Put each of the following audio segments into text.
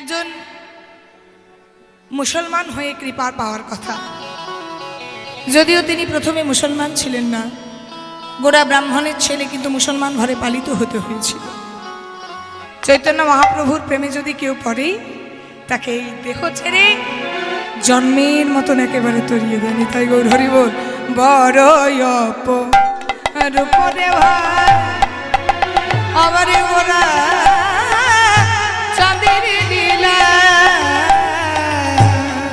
একজন মুসলমান হয়ে কৃপা পাওয়ার কথা। যদিও তিনি প্রথমে মুসলমান ছিলেন না, গোড়া ব্রাহ্মণের ছেলে কিন্তু মুসলমান ঘরে পালিত হতে হয়েছিল। চৈতন্য মহাপ্রভুর প্রেমে যদি কেউ পড়ে, তাকে এই দেহ ছেড়ে জন্মের মতন একেবারে তরিয়ে দেয়নি তাই গৌর হরি বল বড় আমারে ওরা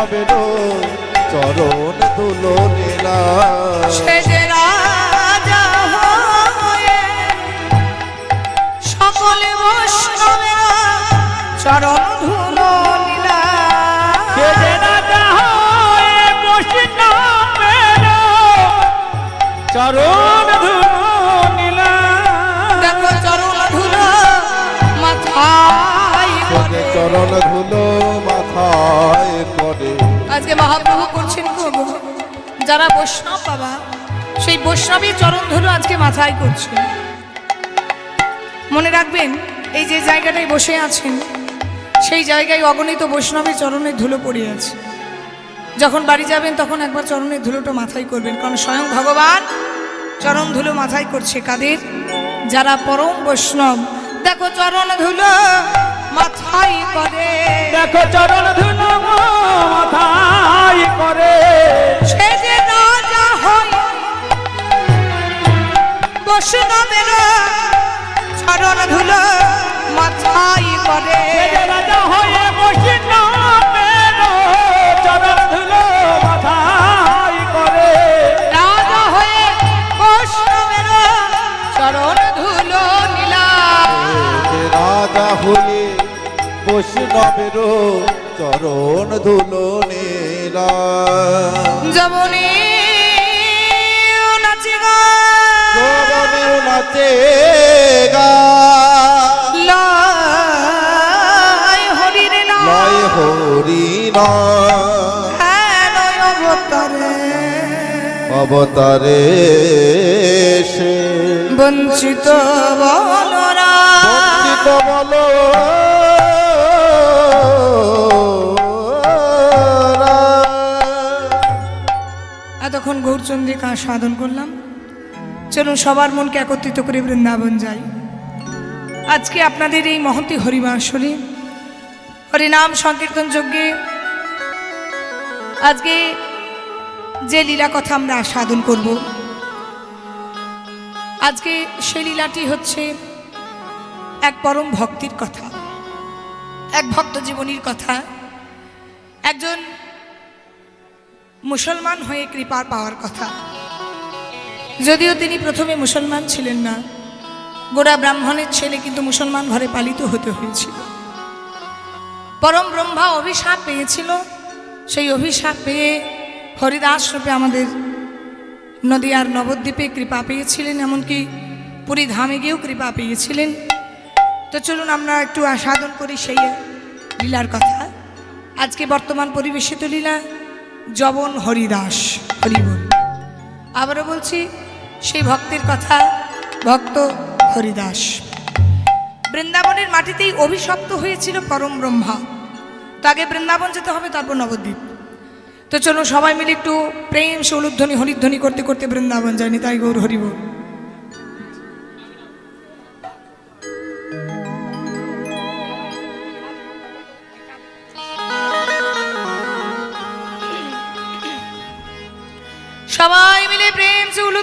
বৈষ্ণবের চরণ তুলো নীলা। সকলে চরণ ধুলো চরণ নীলা। দেখো চরণ ধুলো মাথায় চরণ ধুলো মাথায় করে আজকে মহাপ্রভু করছেন গো। যারা বৈষ্ণব বাবা, সেই বৈষ্ণবী চরণ ধুলো আজকে মাথায় করছে। মনে রাখবেন, এই যে জায়গাটায় বসে আছেন, সেই জায়গায় অগণিত বৈষ্ণবের চরণের ধুলো পড়ে আছে। যখন বাড়ি যাবেন, তখন একবার চরণের ধুলোটা মাথায় করবেন, কারণ স্বয়ং ভগবান চরণ ধুলো মাথায় করছে। কাদের? যারা পরম বৈষ্ণব। দেখো চরণ ধুলো। মাথায় করে। দেখো চরণ ধুলো মাথায় করে। সে যে রাজা হয় বৈষ্ণবের চরণ ধুলো মাথায় করে। সে যে রাজা হয়ে বৈষ্ণবের চরণ ধুলো মাথায় করে। রাজা হয়ে বৈষ্ণবের চরণ ধুলো নীলা। রাজা হয়ে বৈষ্ণবের চরণ ধুলো নীলা। যমনে নাচি গা। যৌবনের নাচে গা। লয় হরির নাম লয়। হরি হ্যাঁ অবতারে। অবতারে সে বঞ্চিত বনরা গৌরচন্দ্রিকা সাধন করলাম। চলুন সবার মনকে একত্রিত করে বৃন্দাবন যাই। আজকে আপনাদের এই মহন্তী হরিবাসরে হরিনাম সংকীর্তন যজ্ঞে আজকে যে লীলা কথা আমরা সাধন করব, আজকে সেই লীলাটি হচ্ছে এক পরম ভক্তির কথা, এক ভক্ত জীবনীর কথা। একজন মুসলমান হয়ে কৃপা পাওয়ার কথা। যদিও তিনি প্রথমে মুসলমান ছিলেন না, গোড়া ব্রাহ্মণের ছেলে কিন্তু মুসলমান ঘরে পালিত হতে হয়েছিল। পরম ব্রহ্মা অভিশাপ পেয়েছিল, সেই অভিশাপ পেয়ে হরিদাস রূপে আমাদের নদীয়ার নবদ্বীপে কৃপা পেয়েছিলেন, এমনকি পুরী ধামে গিয়েও কৃপা পেয়েছিলেন। তো চলুন আমরা একটু আস্বাদন করি সেই লীলার কথা। আজকে বর্তমান পরিবেশিত লীলা জবন হরিদাস, হরিবল। আবারও বলছি, সেই ভক্তের কথা, ভক্ত হরিদাস। বৃন্দাবনের মাটিতেই অভিশপ্ত হয়েছিল পরম ব্রহ্মা। তো আগে বৃন্দাবন যেতে হবে, তারপর নবদ্বীপ। তো চলো সবাই মিলে একটু প্রেম সৌলধ্বনি হরিধ্বনি করতে করতে বৃন্দাবন যায়নি তাই গৌর হরিব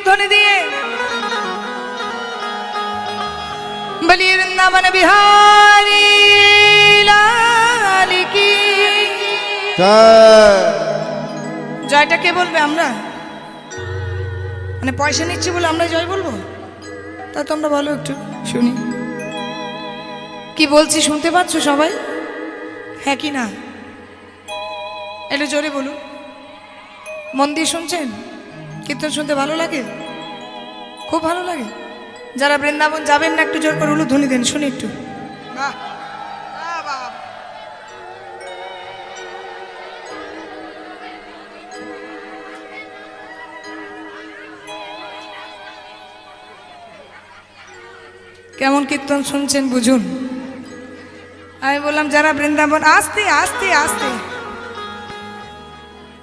উলুধ্বনি দিয়ে বলি বৃন্দাবন বিহারি লাল কি জয়টা কে বলবে আমরা মানে পয়সা নিচ্ছি বলে আমরা জয় বলব তা তোমরা বলো একটু শুনি কি বলছি শুনতে পাচ্ছ সবাই হ্যাঁ কি না একটু জোরে বলুন মন দিয়ে শুনছেন কীর্তন শুনতে ভালো লাগে? খুব ভালো লাগে। যারা বৃন্দাবন যাবেন না একটু জোর করে উলু ধ্বনি দেন শুনি একটু। বাহ। কেমন কীর্তন শুনছেন বুঝুন। আমি বললাম যারা বৃন্দাবন আসতে আসতে আসতে।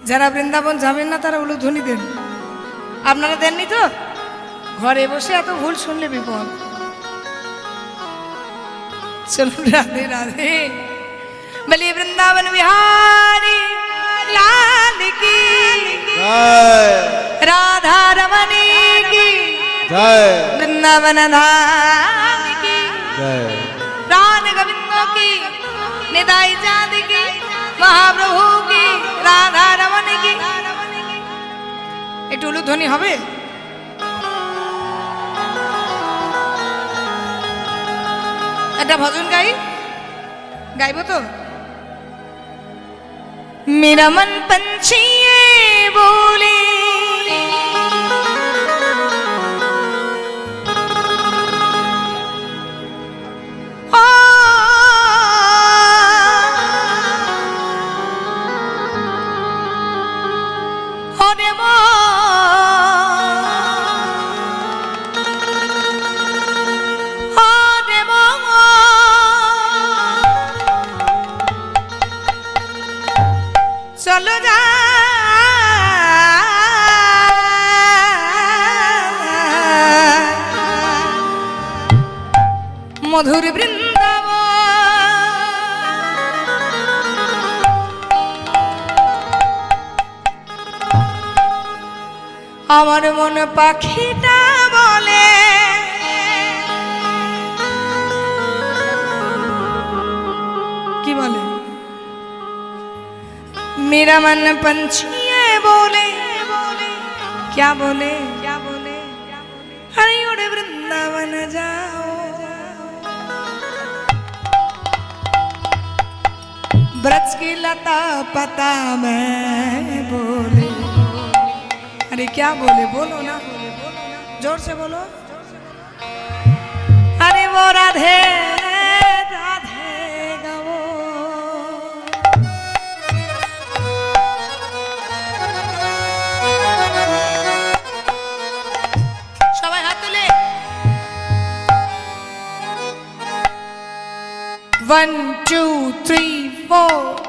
যারা বৃন্দাবন যাবেন না তারা উলু ধ্বনি দেন। আপনারা দেননি তো? ঘরে বসে এত ভুল শুনলে বিপদ। চলুন রাধে রাধে। বলি বৃন্দাবন বিহারি লাল কি? রাধা রমণী কি? বৃন্দাবন ধাম কি? প্রাণ গোবিন্দ কি? নিদাই চাঁদ কি? মহাপ্রভু কি? রাধা রমণ কি? একটু উলুধ্বনি হবে? একটা ভজন গাই। গাইব তো? মেরা মন পঞ্ছি বোলে মধুর বৃন্দাবন আমার মন পাখিটা বলে কি বলে मेरा मन पंछी है बोले क्या बोले क्या बोले ब्रज की लता पता मैं बोले अरे क्या बोले बोलो ना जोर से बोलो अरे वो राधे राधे गवो সবাই হাত তুলে ওয়ান টু থ্রি ফোর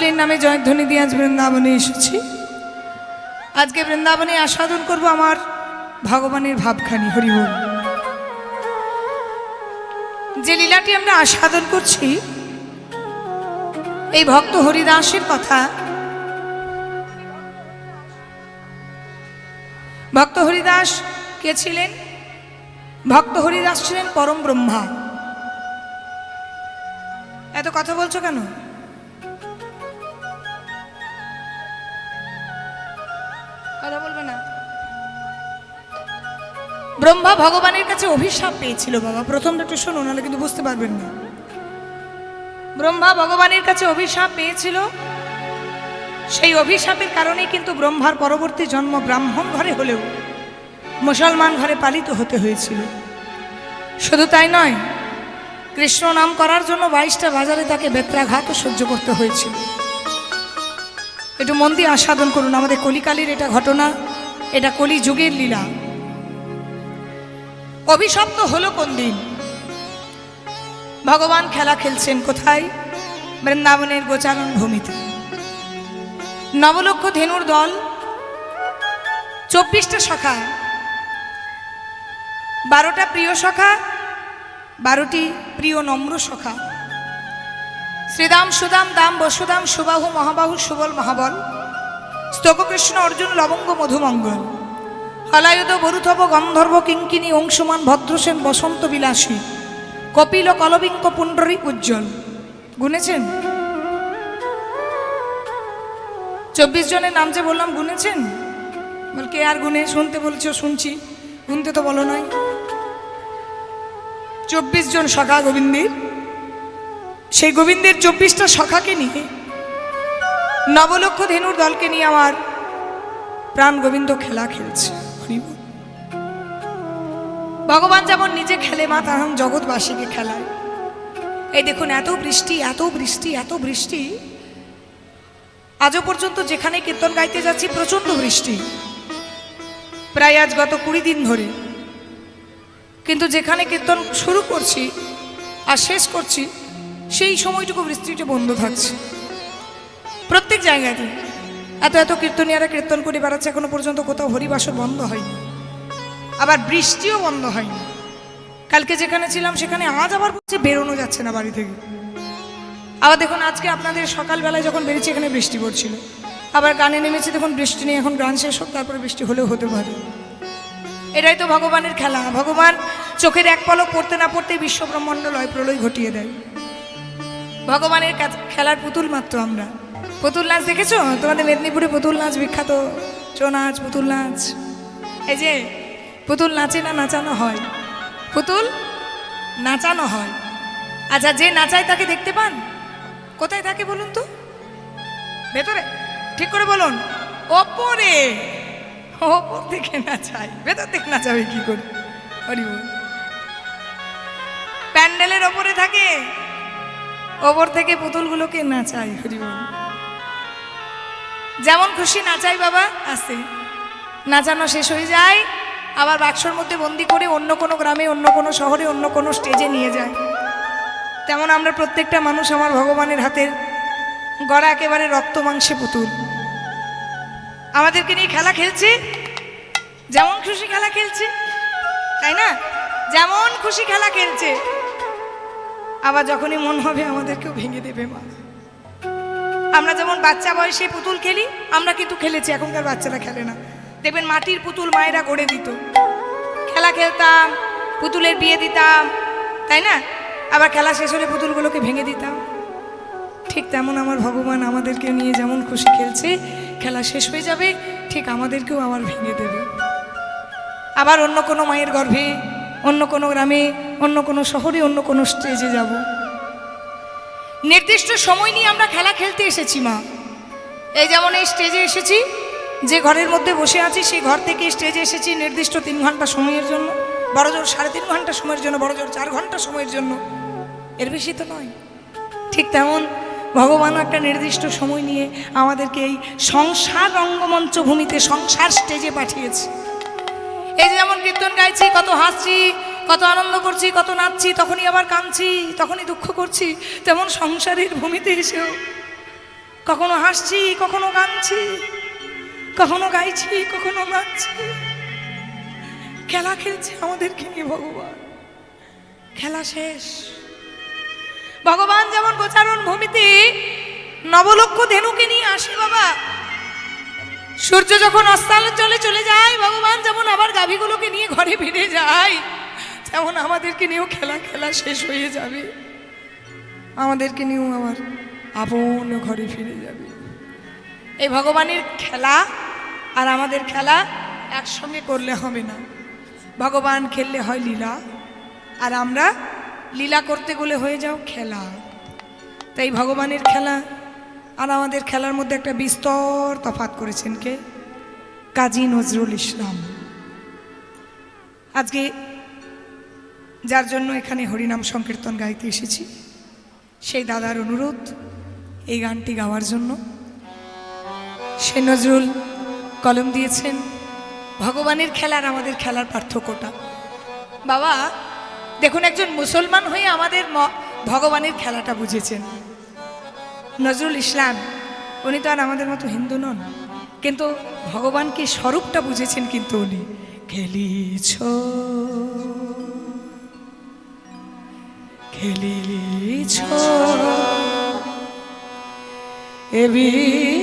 সকলের নামে জয়ধ্বনি দিয়ে আজ বৃন্দাবনে এসেছি। আজকে বৃন্দাবনে আস্বাদন করব আমার ভগবানের ভাবখানি, হরিবল। যে লীলাটি আমরা আস্বাদন করছি, এই ভক্ত হরিদাসের কথা। ভক্ত হরিদাস কে ছিলেন? ভক্ত হরিদাস ছিলেন পরম ব্রহ্মা। এত কথা বলছো কেন? ব্রহ্মা ভগবানের কাছে অভিশাপ পেয়েছিল, বাবা। প্রথমটা একটু শোনো, নাহলে কিন্তু বুঝতে পারবেন না। ব্রহ্মা ভগবানের কাছে অভিশাপ পেয়েছিল। সেই অভিশাপের কারণে কিন্তু ব্রহ্মার পরবর্তী জন্ম ব্রাহ্মণ ঘরে হলেও মুসলমান ঘরে পালিত হতে হয়েছিল। শুধু তাই নয়, কৃষ্ণ নাম করার জন্য বাইশটা বাজারে তাকে বেত্রাঘাতও সহ্য করতে হয়েছিল। একটু মন দিয়ে আস্বাদন করুন, আমাদের কলিকালীর এটা ঘটনা, এটা কলি যুগের লীলা। অভিশপ্ত হলো কোন দিন? ভগবান খেলা খেলছেন কোথায়? বৃন্দাবনের গোচারণ ভূমিতে। নবলক্ষ ধেনুর দল চব্বিশটা শাখা। বারোটা প্রিয় শাখা, বারোটি প্রিয় নম্র শাখা। শ্রীদাম, সুদাম, দাম, বসুদাম, সুবাহু, মহাবাহু, সুবল, মহাবল। স্তককৃষ্ণ, অর্জুন, লবঙ্গ, মধুমঙ্গল। হলায়ুধ বরুথব গন্ধর্ব কিঙ্কিনী অংশুমান ভদ্রসেন বসন্ত বিলাসী। কপিল কলবিঙ্ক পুণ্ডরী উজ্জ্বল। গুনেছেন? চব্বিশ জনের নাম যে বললাম, গুনেছেন? বল কে আর গুনে, শুনতে বলছো, শুনছি। গুনতে তো বলো নয় চব্বিশ জন সখা গোবিন্দের। সেই গোবিন্দের চব্বিশটা সখাকে নিয়ে নবলক্ষ ধেনুর দলকে নিয়ে আমার প্রাণ গোবিন্দ খেলা খেলছে। ভগবান যেমন নিজে খেলে, মা তেমন জগৎবাসীকে খেলায়। এই দেখুন, এত বৃষ্টি এত বৃষ্টি এত বৃষ্টি। আজও পর্যন্ত যেখানে কীর্তন গাইতে যাচ্ছি, প্রচণ্ড বৃষ্টি। প্রায় আজ গত কুড়ি দিন ধরে। কিন্তু যেখানে কীর্তন শুরু করছি আর শেষ করছি, সেই সময়টুকু বৃষ্টিটা বন্ধ থাকছে। প্রত্যেক জায়গাতে এত এত কীর্তনিয়ারা কীর্তন করে বেড়াচ্ছে, এখনও পর্যন্ত কোথাও হরিবাসর বন্ধ হয়নি। আবার বৃষ্টিও বন্ধ হয়নি। কালকে যেখানে ছিলাম সেখানে আজ আবার বলছে বেরোনো যাচ্ছে না বাড়ি থেকে। আবার দেখুন, আজকে আপনাদের সকালবেলায় যখন বেরিয়েছি এখানে বৃষ্টি পড়ছিল। আবার গানে নেমেছে, দেখুন বৃষ্টি নেই এখন গান শেষ হোক, তারপরে বৃষ্টি হলেও হতে পারে। এটাই তো ভগবানের খেলা। ভগবান চোখের এক পলক পড়তে না পড়তে বিশ্ব ব্রহ্মাণ্ড লয় প্রলয় ঘটিয়ে দেয়। ভগবানের খেলার পুতুল মাত্র আমরা। পুতুল নাচ দেখেছ? তোমাদের মেদিনীপুরে পুতুল নাচ, বিখ্যাত চো নাচ পুতুল নাচ। এই যে পুতুল নাচে না নাচানো হয়? পুতুল নাচানো হয়। আচ্ছা যে নাচায় তাকে দেখতে পান? কোথায় থাকে বলুন তো? ভেতরে, ঠিক করে বলুন। ওপরে। ওপর থেকে নাচায়। ভেতর থেকে নাচাবে কি করে? হরি। প্যান্ডেলের ওপরে থাকে? ওপর থেকে পুতুলগুলোকে নাচাই হরি। যেমন খুশি নাচাই বাবা আছে নাচানো শেষ হয়ে যায়। আবার বাক্সর মধ্যে বন্দি করে অন্য কোনো গ্রামে, অন্য কোনো শহরে, অন্য কোনো স্টেজে নিয়ে যায়। তেমন আমরা প্রত্যেকটা মানুষ আমার ভগবানের হাতের গড়া একেবারে রক্ত মাংসে পুতুল। আমাদেরকে নিয়ে খেলা খেলছে? যেমন খুশি খেলা খেলছে, তাই না? যেমন খুশি খেলা খেলছে, আবার যখনই মন হবে আমাদেরকেও ভেঙে দেবে মা। আমরা যেমন বাচ্চা বয়সে পুতুল খেলি, আমরা কিন্তু খেলেছি, এখনকার বাচ্চারা খেলে না। দেখবেন মাটির পুতুল মায়েরা গড়ে দিত। খেলা খেলতাম, পুতুলের বিয়ে দিতাম, তাই না? আবার খেলা শেষ হলে পুতুলগুলোকে ভেঙে দিতাম। ঠিক তেমন আমার ভগবান আমাদেরকে নিয়ে যেমন খুশি খেলছে, খেলা শেষ হয়ে যাবে, ঠিক আমাদেরকেও আবার ভেঙে দেবে। আবার অন্য কোনো মায়ের গর্ভে, অন্য কোনো গ্রামে, অন্য কোনো শহরে, অন্য কোনো স্টেজে যাব। নির্দিষ্ট সময় নিয়ে আমরা খেলা খেলতে এসেছি মা। এই যেমন এই স্টেজে এসেছি যে ঘরের মধ্যে বসে আছি, সেই ঘর থেকে স্টেজে এসেছি নির্দিষ্ট তিন ঘণ্টা সময়ের জন্য। বড় জোর সাড়ে তিন ঘণ্টা সময়ের জন্য, বড় জোর চার ঘণ্টা সময়ের জন্য। এর বেশি তো নয়। ঠিক তেমন ভগবান একটা নির্দিষ্ট সময় নিয়ে আমাদেরকে এই সংসার রঙ্গমঞ্চ ভূমিতে সংসার স্টেজে পাঠিয়েছে। এই যে যেমন কীর্তন গাইছি, কত হাসছি, কত আনন্দ করছি, কত নাচছি, তখনই আবার কাঁদছি, তখনই দুঃখ করছি, তেমন সংসারের ভূমিতে এসেও কখনো হাসছি, কখনো কাঁদছি। কখনো গাইছি, কখনো নাচছি। খেলা খেলছে আমাদেরকে নিয়ে ভগবান। খেলা শেষ। ভগবান যেমন গোচারণ ভূমিতে নবলক্ষ ধেনুকে নিয়ে আসে বাবা। সূর্য যখন অস্তাচলে চলে চলে যায়, ভগবান যেমন আবার গাভীগুলোকে নিয়ে ঘরে ফিরে যায়, তেমন আমাদেরকে নিয়েও খেলা খেলা শেষ হয়ে যাবে। আমাদেরকে নিয়েও আবার আপন ঘরে ফিরে যাবে। এই ভগবানের খেলা আর আমাদের খেলা একসঙ্গে করলে হবে না। ভগবান খেললে হয় লীলা। আর আমরা লীলা করতে গেলে হয়ে যাও খেলা। তাই ভগবানের খেলা আর আমাদের খেলার মধ্যে একটা বিস্তর তফাত করেছেন কে? কাজী নজরুল ইসলাম। আজকে যার জন্য এখানে হরিনাম সংকীর্তন গাইতে এসেছি, সেই দাদার অনুরোধ এই গানটি গাওয়ার জন্য। সে নজরুল কলম দিয়েছেন। ভগবানের খেলার আমাদের খেলার পার্থক্যটা। বাবা, দেখুন একজন মুসলমান হয়ে আমাদের ভগবানের খেলাটা বুঝেছেন। নজরুল ইসলাম, উনি তো আর আমাদের মতো হিন্দু নন। কিন্তু ভগবানকে স্বরূপটা বুঝেছেন কিন্তু উনি। খেলিছ খেলিছ। এ বিশ্বলয়ে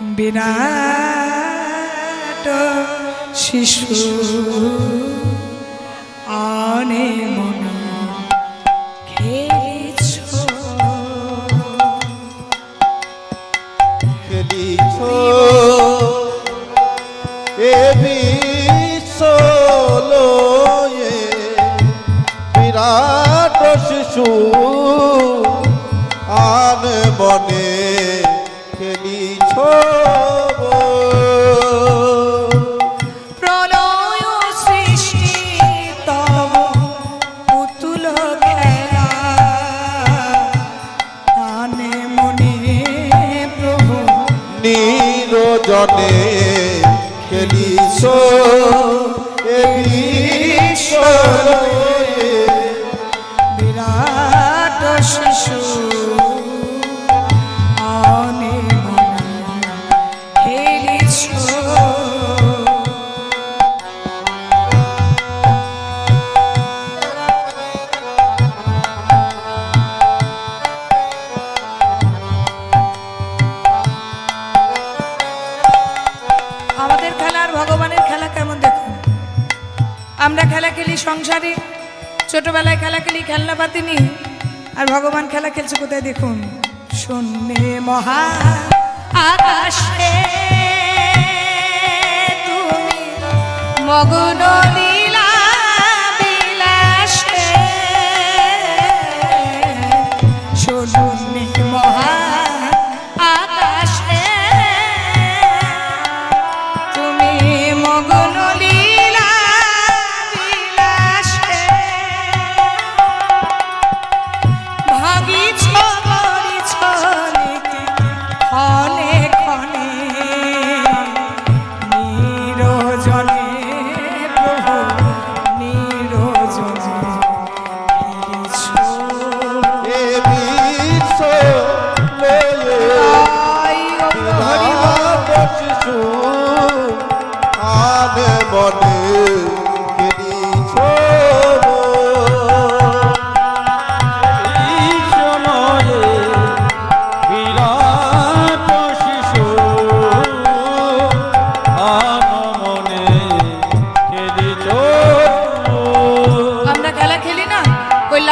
বিরাট শিশু আনে মনে। খেলিছ। খেলিছ। এ বিরাট শিশু প্রাণে মনে প্রভু নিরজনে খেলিছ খেলি সংসারে ছোটবেলায় খেলা খেলি খেলনা পাতি নি আর ভগবান খেলা খেলছে কোথায় দেখুন? শূন্যে মহা আকাশে তুমি মগ্ন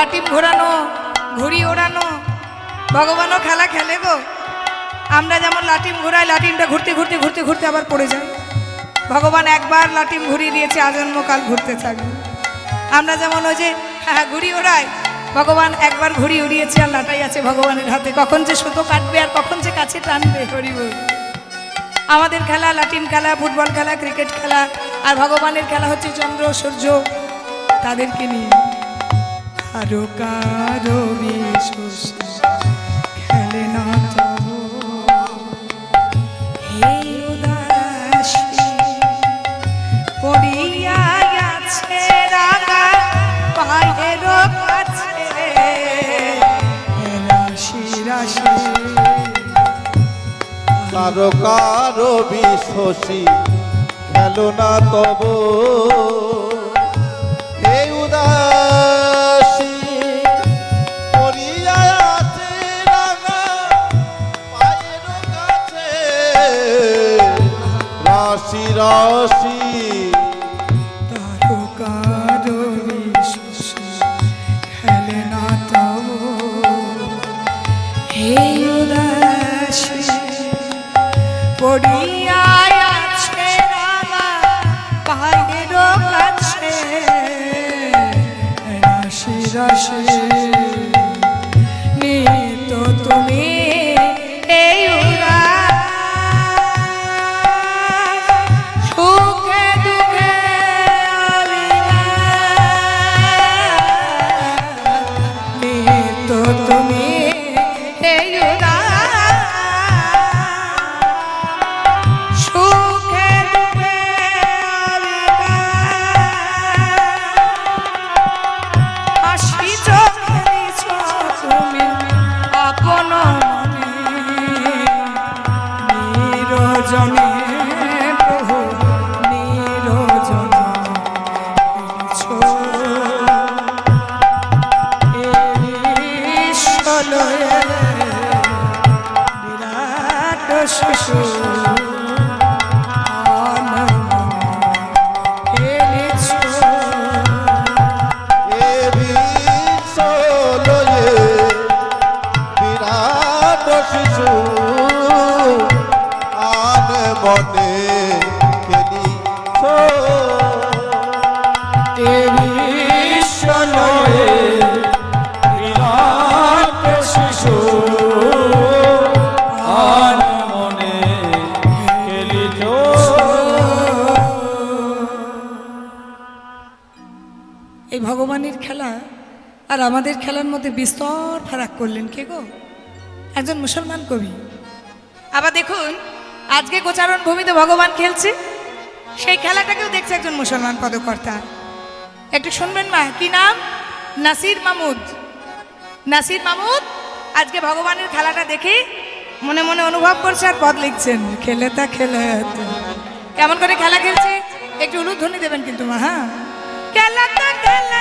লাটিম ঘোরানো, ঘুড়ি ওড়ানো, ভগবানও খেলা খেলে গো। আমরা যেমন লাটিম ঘোরাই লাটিমটা ঘুরতে ঘুরতে ঘুরতে ঘুরতে আবার পড়ে যাই। ভগবান একবার লাটিম ঘুরিয়ে দিয়েছে, আজন্মকাল ঘুরতে থাকবে। আমরা যেমন ওই যে হ্যাঁ, হ্যাঁ ঘুড়ি ওড়াই, ভগবান একবার ঘুড়ি উড়িয়েছে আর লাটাই আছে ভগবানের হাতে। কখন যে সুতো কাটবে আর কখন যে কাছে টানবে হরিব আমাদের খেলা লাটিম খেলা, ফুটবল খেলা, ক্রিকেট খেলা, আর ভগবানের খেলা হচ্ছে চন্দ্র, সূর্য, তাদেরকে নিয়ে। আরও কারও বিশ্বস খেলে না হে উদাসী, পড়িয়া আছে রাগা পায়ের কাছে রাশি রাশি কারও কারও বিশ্বসী খেলো না তব। রাশি তারকার খেলে না তব হে উদাসী পড়িয়া আছে রাঙা পায়ের কাছে। রাশি রাশি এই ভগবানের খেলা আর আমাদের খেলার মধ্যে বিস্তর ফারাক করলেন কে গো? একজন মুসলমান কবি। আবার দেখুন, আজকে গোচারণ ভূমিতে ভগবান খেলছে। সেই খেলাটাকেও দেখছে একজন মুসলমান পদকর্তা। একটু শুনবেন মা, কি নাম? নাসির মামুদ। নাসির মামুদ, আজকে ভগবানের খেলাটা দেখি মনে মনে অনুভব করছে আর পদ লিখছেন। খেলে তা খেলে কেমন করে খেলা খেলছে? একটু উলুধ্বনি দেবেন কিন্তু মা হ্যাঁ? খেলা খেলে